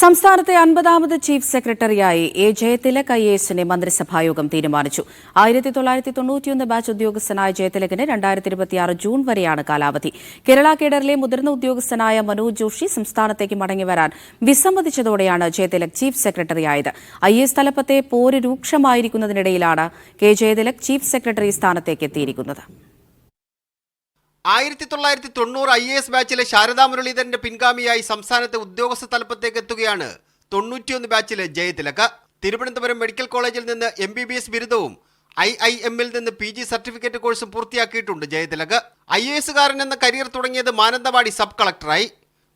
സംസ്ഥാനത്തെ അൻപതാമത് ചീഫ് സെക്രട്ടറിയായി എ ജയതിലക് ഐ എസിനെ മന്ത്രിസഭായോഗം തീരുമാനിച്ചു. ആയിരത്തി തൊള്ളായിരത്തി തൊണ്ണൂറ്റിയൊന്ന് ബാച്ച് ഉദ്യോഗസ്ഥനായ ജയതിലകിന് രണ്ടായിരത്തി ഇരുപത്തിയാറ് ജൂൺ വരെയാണ് കാലാവധി. കേരള കേഡറിലെ മുതിർന്ന ഉദ്യോഗസ്ഥനായ മനോജ് ജോഷി സംസ്ഥാനത്തേക്ക് മടങ്ങിവരാൻ വിസമ്മതിച്ചതോടെയാണ് ജയതിലക് ചീഫ് സെക്രട്ടറിയായത്. ഐ എസ് തലപ്പത്തെ പോര് രൂക്ഷമായിരിക്കുന്നതിനിടയിലാണ് കെ ജയതിലക് ചീഫ് സെക്രട്ടറി സ്ഥാനത്തേക്ക് എത്തിയിരിക്കുന്നത്. ആയിരത്തി തൊള്ളായിരത്തി തൊണ്ണൂറ് ഐ എ എസ് ബാച്ചിലെ ശാരദാ മുരളീധരന്റെ പിൻഗാമിയായി സംസ്ഥാനത്തെ ഉദ്യോഗസ്ഥ തലപ്പത്തേക്ക് എത്തുകയാണ് തൊണ്ണൂറ്റിയൊന്ന് ബാച്ചിലെ ജയതിലക തിരുവനന്തപുരം മെഡിക്കൽ കോളേജിൽ നിന്ന് എം ബി ബി എസ് ബിരുദവും ഐ ഐ എമ്മിൽ നിന്ന് പി ജി സർട്ടിഫിക്കറ്റ് കോഴ്സും പൂർത്തിയാക്കിയിട്ടുണ്ട് ജയതിലക് ഐ എ എസുകാരൻ എന്ന കരിയർ തുടങ്ങിയത് മാനന്തവാടി സബ് കളക്ടറായി.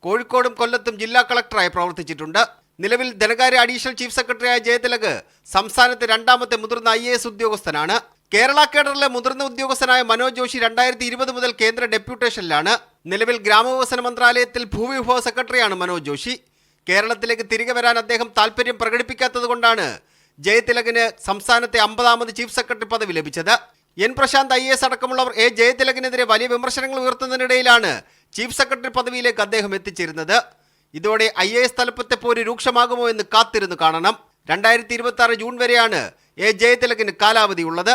കോഴിക്കോടും കൊല്ലത്തും ജില്ലാ കളക്ടറായി പ്രവർത്തിച്ചിട്ടുണ്ട്. നിലവിൽ ധനകാര്യ അഡീഷണൽ ചീഫ് സെക്രട്ടറിയായ ജയതിലക് സംസ്ഥാനത്തെ രണ്ടാമത്തെ മുതിർന്ന ഐ ഉദ്യോഗസ്ഥനാണ്. കേരള കേഡറിലെ മുതിർന്ന ഉദ്യോഗസ്ഥനായ മനോജ് ജോഷി രണ്ടായിരത്തി ഇരുപത് മുതൽ കേന്ദ്ര ഡെപ്യൂട്ടേഷനിലാണ്. നിലവിൽ ഗ്രാമവികസന മന്ത്രാലയത്തിൽ ഭൂവിഭവ സെക്രട്ടറിയാണ് മനോജ് ജോഷി. കേരളത്തിലേക്ക് തിരികെ വരാൻ അദ്ദേഹം താല്പര്യം പ്രകടിപ്പിക്കാത്തതുകൊണ്ടാണ് ജയതിലകന് സംസ്ഥാനത്തെ അമ്പതാമത് ചീഫ് സെക്രട്ടറി പദവി ലഭിച്ചത്. എൻ പ്രശാന്ത് ഐ എസ് അടക്കമുള്ളവർ എ ജയതിലകനെതിരെ വലിയ വിമർശനങ്ങൾ ഉയർത്തുന്നതിനിടയിലാണ് ചീഫ് സെക്രട്ടറി പദവിയിലേക്ക് അദ്ദേഹം എത്തിച്ചേരുന്നത്. ഇതോടെ ഐ എ എസ് തലപ്പത്തെ പോര് രൂക്ഷമാകുമോ എന്ന് കാത്തിരുന്നു കാണണം. രണ്ടായിരത്തി ഇരുപത്തി ആറ് ജൂൺ വരെയാണ് എ ജയതിലകന് കാലാവധിയുള്ളത്.